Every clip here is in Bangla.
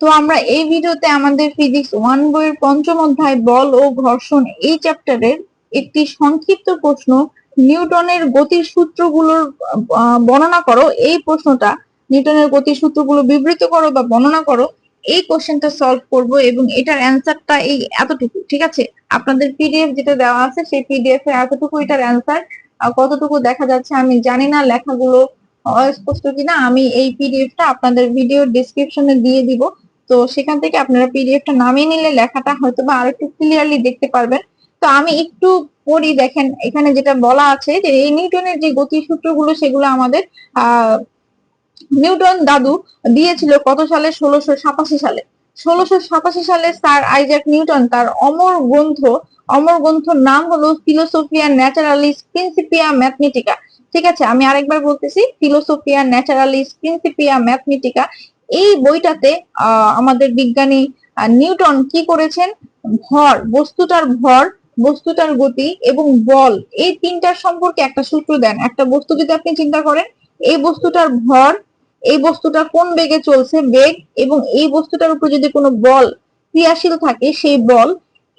তো আমরা এই ভিডিওতে আমাদের ফিজিক্স ওয়ান বইয়ের পঞ্চম অধ্যায় বল ও ঘর্ষণ এই চ্যাপ্টারের একটি সংক্ষিপ্ত প্রশ্ন, নিউটনের গতির সূত্রগুলোর বর্ণনা করো। এই প্রশ্নটা নিউটনের গতির সূত্রগুলো বিবৃত করো বা বর্ণনা করো। এই কোশ্চেনটা সলভ করব এবং এটার অ্যান্সারটা এই এতটুকু, ঠিক আছে? আপনাদের পিডিএফ যেটা দেওয়া আছে, সেই পিডিএফ এর এতটুকু এটার অ্যান্সার কতটুকু দেখা যাচ্ছে আমি জানি না লেখাগুলো স্পষ্ট কিনা। আমি এই পিডিএফটা আপনাদের ভিডিও ডেসক্রিপশনে দিয়ে দিব। তো সেখান থেকে আপনারা পিডিএফটা নামিয়ে নিলে লেখাটা হয়তো বা আরেকটু ক্লিয়ারলি দেখতে পারবেন। তো আমি একটু পড়ি, দেখেন, এখানে যেটা বলা আছে যে এই নিউটনের যে গতি সূত্রগুলো সেগুলো আমাদের নিউটন দাদু দিয়েছিল কত সালে? ষোলোশো সাতাশি সালে। ষোলোশো সাতাশি সালে স্যার আইজাক নিউটন তার অমর গ্রন্থ, অমর গ্রন্থর নাম হলো ফিলোসোফিয়া ন্যাচারালিস প্রিন্সিপিয়া ম্যাথমেটিকা ঠিক আছে, আমি আরেকবার বলতেছি ফিলোসোফিয়া ন্যাচারালিস প্রিন্সিপিয়া ম্যাথমেটিকা এই বইটাতে আমাদের বিজ্ঞানী নিউটন কি করেছেন? ভর, বস্তুটার ভর, বস্তুটার গতি এবং বল, এই তিনটার সম্পর্কে একটা সূত্র দেন। একটা বস্তু যদি আপনি চিন্তা করেন, এই বস্তুটার ভর, এই বস্তুটা কোন বেগে চলছে, বেগ এবং এই বস্তুটার উপর যদি কোনো বল ক্রিয়াশীল থাকে, সেই বল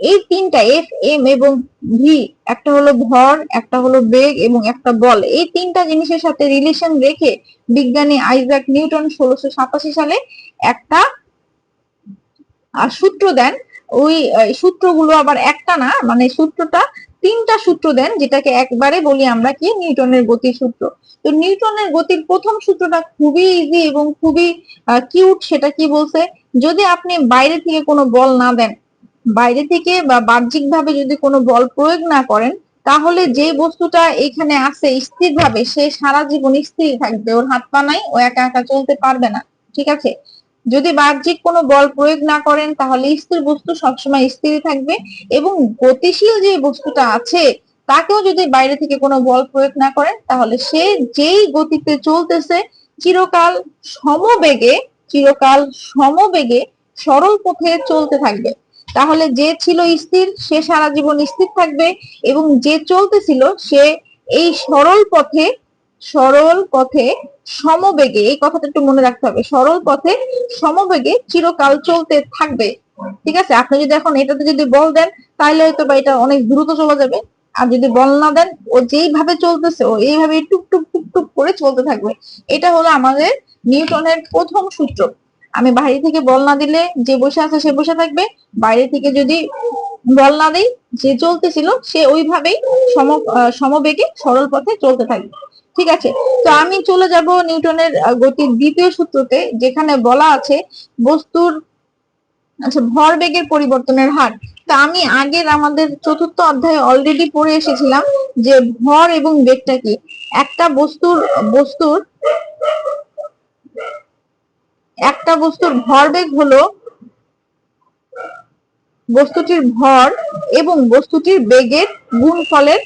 এই তিনটা এফ এম এবং ভি একটা হলো ভর, একটা হলো বেগ এবং একটা বল, এই তিনটা জিনিসের সাথে রিলেশন রেখে বিজ্ঞানী আইজাক নিউটন ষোলোশো সাতাশি সালে একটা সূত্র দেন। ওই সূত্রগুলো আবার একটা না মানে সূত্রটা তিনটা সূত্র দেন, যেটাকে একবারে বলি আমরা কি? নিউটনের গতির সূত্র। তো নিউটনের গতির প্রথম সূত্রটা খুবই ইজি এবং খুবই কিউট সেটা কি বলছে? যদি আপনি বাইরে থেকে কোনো বল না দেন বাইরে থেকে বা বাহ্যিক ভাবে যদি কোনো বল প্রয়োগ না করেন, তাহলে যে বস্তুটা এখানে আছে স্থির ভাবে সে সারা জীবন স্থির থাকবে। ওর হাত পা নাই, ও একা একা চলতে পারবে না, ঠিক আছে? যদি বাহ্যিক কোনো বল প্রয়োগ না করেন, তাহলে স্থির বস্তু সবসময় স্থির থাকবে এবং গতিশীল যে বস্তুটা আছে, তাকেও যদি বাইরে থেকে কোনো বল প্রয়োগ না করেন, তাহলে সে যেই গতিতে চলতেছে, চিরকাল সমবেগে চিরকাল সমবেগে সরল পথে চলতে থাকবে। তাহলে যে ছিল স্থির, সে সারা জীবন স্থির থাকবে এবং যে চলতেছিল, সে এই সরল পথে সরল পথে সমবেগে, এই কথাটা একটু মনে রাখতে হবে, সরল পথে সমবেগে চিরকাল চলতে থাকবে। ঠিক আছে? আপনি যদি এখন এটাতে যদি বল দেন, তাহলে হয়তো বা এটা অনেক দ্রুত চলে যাবে। আর যদি বল না দেন, ও যেইভাবে চলতেছে, ও এইভাবে টুক টুক টুক টুক করে চলতে থাকবে। এটা হলো আমাদের নিউটনের প্রথম সূত্র। আমি বাইরে থেকে বল না দিলে যে বসে আছে সে বসে থাকবে। বাইরে থেকে যদি বল না দেই, যে চলতেছিল সে ওইভাবেই সম সমবেগে সরল পথে চলতে থাকবে। ঠিক আছে? তো আমি চলে যাব নিউটনের গতির দ্বিতীয় সূত্রতে, যেখানে বলা আছে বস্তুর আচ্ছা ভর বেগের পরিবর্তনের হার। তা আমি আগের আমাদের চতুর্থ অধ্যায়ে অলরেডি পড়ে এসেছিলাম যে ভর এবং বেগটা কি? একটা বস্তুর বস্তুর একটা বস্তুর ভরবেগ হলো বস্তুটির ভর এবং বস্তুটির বেগের গুণফলের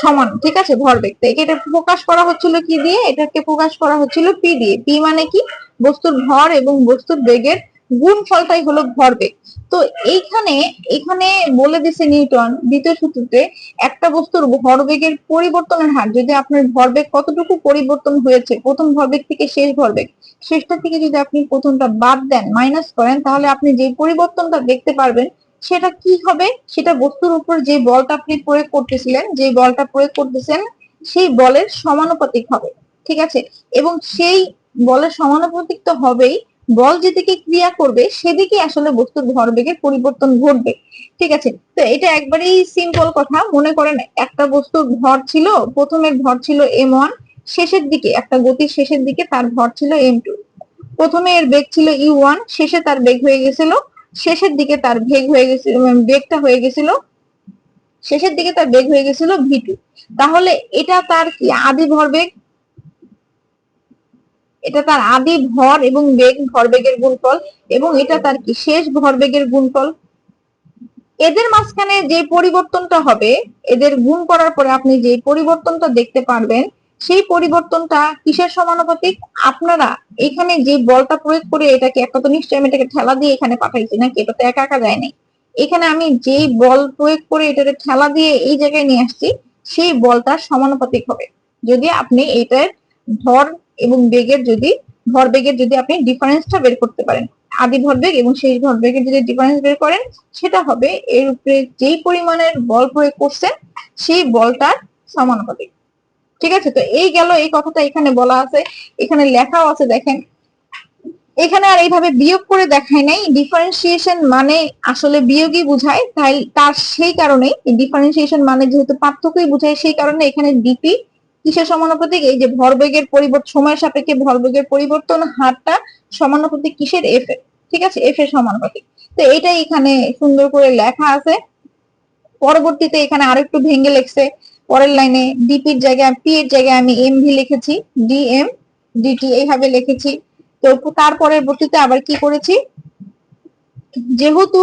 সমান, ঠিক আছে? ভরবেগ তো এটা প্রকাশ করা হচ্ছিল কি দিয়ে? এটাকে প্রকাশ করা হচ্ছিল পি দিয়ে। পি মানে কি? বস্তুর ভর এবং বস্তুর বেগের গুণফলটাই হলো ভরবেগ। তো এইখানে এখানে বলে দিছে নিউটন দ্বিতীয় সূত্রতে একটা বস্তুর ভরবেগের পরিবর্তনের হার, যদি আপনার ভরবেগ কতটুকু পরিবর্তন হয়েছে, প্রথম ভরবেগ থেকে শেষ ভরবেগ, শেষটা থেকে যদি আপনি প্রথমটা বাদ দেন মাইনাস করেন, তাহলে আপনি যে পরিবর্তনটা দেখতে পারবেন, সেটা কি হবে? সেটা বস্তুর উপর যে বলটা আপনি প্রয়োগ করতেছিলেন, যে বলটা প্রয়োগ করতেছেন, সেই বলের সমানুপাতিক হবে, ঠিক আছে? এবং সেই বলের সমানুপাতিক তো হবেই বল যেদিকে ক্রিয়া করবে সেদিকে আসলে বস্তুর ভরবেগের পরিবর্তন ঘটবে। ঠিক আছে? তো এটা একবারেই সিম্পল কথা, মনে করেন একটা বস্তুর ভর ছিল, প্রথমের ভর ছিল এম ওয়ান শেষের দিকে, একটা গতির শেষের দিকে তার ভর ছিল এম টু প্রথমে এর বেগ ছিল ইউ ওয়ান শেষে তার বেগ হয়ে গেছিল, শেষের দিকে তার বেগ হয়ে গেছিল বেগটা হয়ে গেছিল, শেষের দিকে তার বেগ হয়ে গেছিল ভি টু তাহলে এটা তার কি আদি ভরবেগ? এটা তার আদি ভর এবং বেগ ভরবেগের গুণফল, এবং এটা তার কি? শেষ ভরবেগের গুণফল। এদের মাঝখানে যে পরিবর্তনটা হবে, এদের গুণ করার পরে আপনি যে পরিবর্তনটা দেখতে পারবেন, সেই পরিবর্তনটা কিসের সমানুপাতিক? আপনারা এখানে যে বলটা প্রয়োগ করে এটাকে, একটা তো নিশ্চয়ই আমি এটাকে ঠেলা দিয়ে এখানে পাঠাইছি নাকি? এটা তো একা একা যায় নাই এখানে আমি যেই বল প্রয়োগ করে এটাকে ঠেলা দিয়ে এই জায়গায় নিয়ে আসছি, সেই বলটা সমানুপাতিক হবে। যদি আপনি এটার ভর এবং বেগের যদি ভর বেগের যদি আপনি ডিফারেন্সটা বের করতে পারেন। আদি ভরবেগ এবং শেষ ভরবেগের যদি ডিফারেন্স বের করেন, সেটা হবে এর উপরে যেই পরিমাণের বল প্রয়োগ করছেন, সেই বলটার সমানুপাতিক। ঠিক আছে? তো এই গেল, এই কথাটা এখানে বলা আছে। এখানে লেখাও আছে, দেখেন। এখানে আর এইভাবে বিয়োগ করে দেখায় নাই। ডিফারেন্সিয়েশন মানে আসলে বিয়োগই বোঝায়, তাই তার সেই কারণে ডিফারেন্সিয়েশন মানে যেহেতু পার্থক্যই বোঝায়, সেই কারণে এখানে ডিপি কিসের সমানুপাতিক, এই যে ভরবেগের পরিবর্তন সময়ের সাপেক্ষে ভরবেগের পরিবর্তন হারটা সমানুপাতিক কিসের? এফ এর। ঠিক আছে? এফ এর সমানুপাতিক। তো এটাই এখানে সুন্দর করে লেখা আছে। পরবর্তীতে এখানে আরেকটু ভেঙে লেখছে। পরের লাইনে ডিপির জায়গায় পি এর জায়গায় আমি এম ভি লিখেছি। ডি এম ডিটি এইভাবে লিখেছি। তো তার পরবর্তীতে আবার কি করেছি? যেহেতু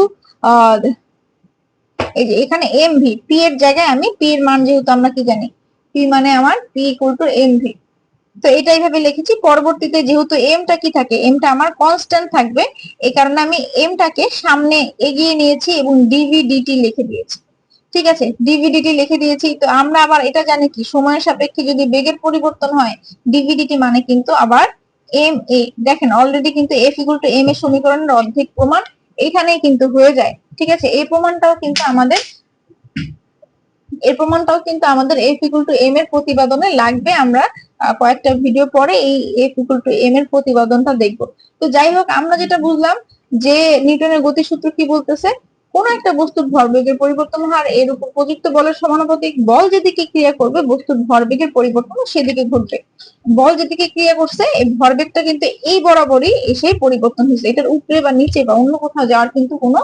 এই যে এখানে এম ভি পি এর জায়গায় আমি পি এর মান যেহেতু আমরা কি জানি? পি মানে আমার P equal to M V তো এটা এইভাবে লিখেছি, পরবর্তীতে যেহেতু এমটা কি থাকে এমটা আমার কনস্ট্যান্ট থাকবে, এই কারণে আমি এমটাকে সামনে এগিয়ে নিয়েছি এবং ডিভি ডিটি লিখে দিয়েছি। ঠিক আছে? ডিভিডিটি লিখে দিয়েছি, তো আমরা আবার এটা জানি কি, সময়ের সাপেক্ষে যদি বেগের পরিবর্তন হয় ডিভিডিটি মানে কিন্তু আবার এম এ দেখেন অলরেডি কিন্তু এফ ইকুয়াল টু এম এর সমীকরণের অর্ধেক প্রমাণ এখানেই কিন্তু হয়ে যায়। ঠিক আছে? এই প্রমাণটাও কিন্তু আমাদের এই প্রমাণটাও কিন্তু আমাদের এফ ইকুয়াল টু এম এর প্রতিবেদনে লাগবে। আমরা কয়েকটা ভিডিও পরে এই এফ ইকুয়াল টু এম এর প্রতিবেদনটা দেখব। তো যাই হোক, আমরা যেটা বুঝলাম যে নিউটনের গতিসূত্র কি বলতেছে? কোন একটা বস্তুর ভরবেগের পরিবর্তন হার এর উপর প্রযুক্ত বলের সমানুপাতিক বল যেদিকে ক্রিয়া করবে, বস্তুর ভরবেগের পরিবর্তন সেদিকে ঘটবে। বল যেদিকে ক্রিয়া করছে, এই ভরবেগটা কিন্তু এই বরাবরই এসে পরিবর্তন হয়েছে। এটার উপরে বা নিচে বা অন্য কোথাও যাওয়ার কিন্তু কোনো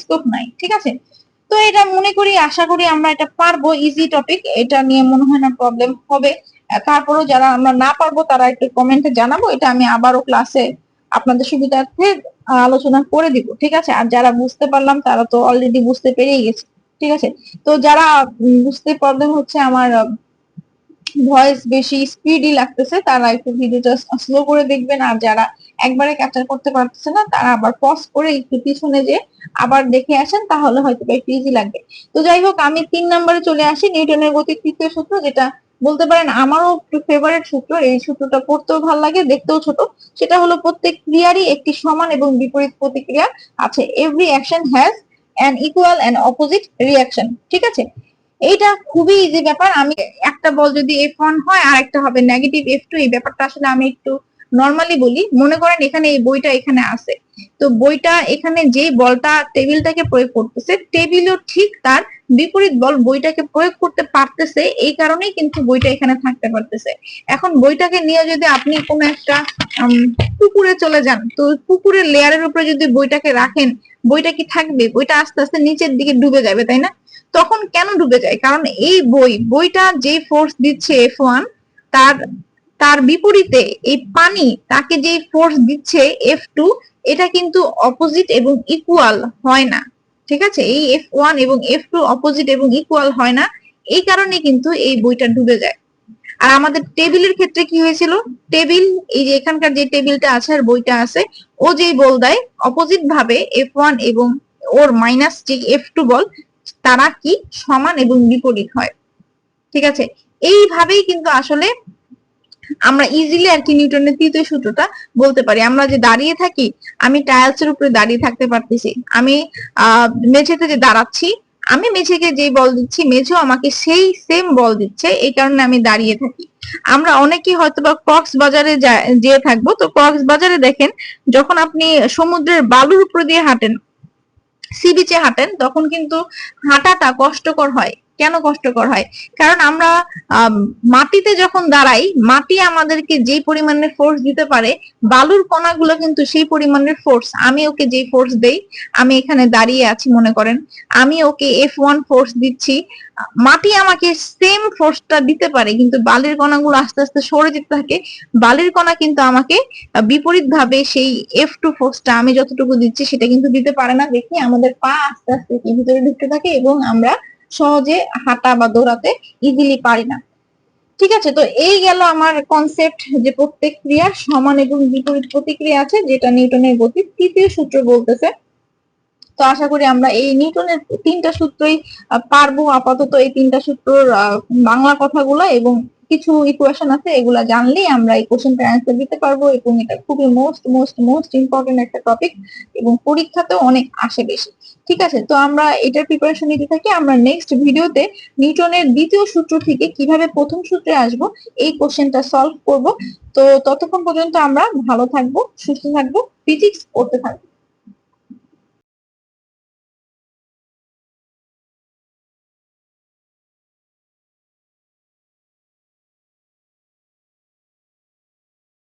স্কোপ নাই, ঠিক আছে? তো এটা মনে করি, আশা করি আমরা এটা পারব ইজি টপিক এটা নিয়ে মনে হয় না প্রবলেম হবে। তারপরেও যারা আমরা না পারব, তারা একটু কমেন্টে জানাব, এটা আমি আবারও ক্লাসে আপনাদের সুবিধার্থে আলোচনা করে দিব, ঠিক আছে? আর যারা বুঝতে পারলাম, তারা তো অলরেডি বুঝতে পেরেই গেছে, ঠিক আছে? তো যারা বুঝতে প্রবলেম হচ্ছে আমার ভয়েস বেশি স্পিডি লাগতেছে, তারা একটু ভিডিওটা স্লো করে দেখবেন। আর যারা একবারে ক্যাপচার করতে পারতেছে না, তারা আবার পজ করে একটু পিছনে যে আবার দেখে আসেন, তাহলে হয়তো একটু ইজি লাগবে। তো যাই হোক, আমি তিন নম্বরে চলে আসি, নিউটনের গতির তৃতীয় সূত্র, যেটা বলতে পারেন আমারও একটু ফেভারিট সূত্র, এই সূত্রটা পড়তেও ভালো লাগে, দেখতেও ছোট। সেটা হলো প্রত্যেক ক্রিয়ারই একটি সমান এবং বিপরীত প্রতিক্রিয়া আছে। Every action has an equal and opposite reaction ঠিক আছে? এইটা খুবই ইজি ব্যাপার। আমি একটা বল যদি এফ ওয়ান হয় আর একটা হবে নেগেটিভ এফ টু এই ব্যাপারটা আসলে আমি একটু নর্মালি বলি, মনে করেন এখানে এই বইটা এখানে আছে। তো বইটা এখানে যে বলটা, টেবিলটাকে প্রয়োগ করতেছে, টেবিলও ঠিক তার বিপরীত বল বইটাকে প্রয়োগ করতে পারতেছে, এই কারণেই কিন্তু বইটা এখানে থাকতে পারতেছে। এখন বইটাকে নিয়ে যদি আপনি কোনো একটা পুকুরে চলে যান, তো পুকুরের লেয়ারের উপরে যদি বইটাকে রাখেন, বইটা কি থাকবে? বইটা আস্তে আস্তে নিচের দিকে ডুবে যাবে, তাই না? তখন কেন ডুবে যায়? কারণ এই বই, বইটা যে ফোর্স দিচ্ছে এফ ওয়ান তার তার বিপরীতে এই পানি তাকে যে ফোর্স দিচ্ছে এফ টু এটা কিন্তু অপোজিট এবং ইকুয়াল হয় না। ঠিক আছে? এই এফ ওয়ান এবং এফ টু অপোজিট এবং ইকুয়াল হয় না। এই কারণে কিন্তু এই বইটা ডুবে যায়। আর আমাদের টেবিলের ক্ষেত্রে কি হয়েছিল? টেবিল এই যে এখানকার যে টেবিলটা আছে আর বইটা আছে, ও যেই বল দেয় অপোজিট ভাবে এফ ওয়ান এবং ওর মাইনাস যে এফ টু বল, তারা কি সমান এবং বিপরীত হয়। ঠিক আছে? এইভাবেই কিন্তু আসলে আমরা ইজিলি আর কি নিউটনের তৃতীয় সূত্রটা বলতে পারি। আমরা যে দাঁড়িয়ে থাকি, আমি টাইলস এর উপরে দাঁড়িয়ে থাকতে পারতেছি। আমি, আহ, মেঝেতে যে দাঁড়াচ্ছি, আমি মেঝেকে যে বল দিচ্ছি, মেঝেও আমাকে সেই সেম বল দিচ্ছে, এই কারণে আমি দাঁড়িয়ে থাকি। আমরা অনেকেই হয়তো বা কক্স বাজারে যেয়ে থাকব। তো কক্স বাজারে দেখেন, যখন আপনি সমুদ্রের বালুর উপর দিয়ে হাঁটেন সি বিচে হাঁটেন, তখন কিন্তু হাঁটাটা কষ্টকর হয়। কেন কষ্টকর হয়? কারণ আমরা মাটিতে যখন দাঁড়াই, মাটি আমাদেরকে যে পরিমাণের ফোর্স দিতে পারে, বালুর কণাগুলো কিন্তু সেই পরিমাণের ফোর্স আমি ওকে যে ফোর্স দেই, আমি এখানে দাঁড়িয়ে আছি, মনে করেন। আমি ওকে এফ ওয়ান ফোর্স দিচ্ছি। মাটি আমাকে সেম ফোর্সটা দিতে পারে, কিন্তু বালির কণাগুলো আস্তে আস্তে সরে যেতে থাকে। বালির কণা কিন্তু আমাকে বিপরীত ভাবে সেই এফ টু ফোর্সটা আমি যতটুকু দিচ্ছি, সেটা কিন্তু দিতে পারে না। দেখি, আমাদের পা আস্তে আস্তে ভিতরে ঢুকতে থাকে এবং আমরা সহজে হাঁটা বা দৌড়াতে ইজিলি পারি না। ঠিক আছে, তো এই গেল আমার কনসেপ্ট যে প্রত্যেক ক্রিয়ার সমান এবং বিপরীত প্রতিক্রিয়া আছে, যেটা নিউটনের গতির তৃতীয় সূত্র বলতেছে, তো আশা করি আমরা এই নিউটনের তিনটা সূত্রই পারব আপাতত এই তিনটা সূত্রর বাংলা কথাগুলো এবং কিছু ইকুয়েশন আছে, এগুলা জানলেই আমরা এই কোশ্চেনটার অ্যান্সার দিতে পারব এবং এটা খুবই মোস্ট মোস্ট মোস্ট ইম্পর্টেন্ট একটা টপিক এবং পরীক্ষাতেও অনেক আসে বেশি। ঠিক আছে, তো আমরা এটার প্রিপারেশন নিতে থাকি। আমরা নেক্সট ভিডিওতে নিউটনের দ্বিতীয় সূত্র থেকে কীভাবে প্রথম সূত্রে আসব, এই কোশ্চেনটা সলভ করব। তো ততক্ষণ পর্যন্ত আমরা ভালো থাকব, সুস্থ থাকব ফিজিক্স পড়তে থাকব।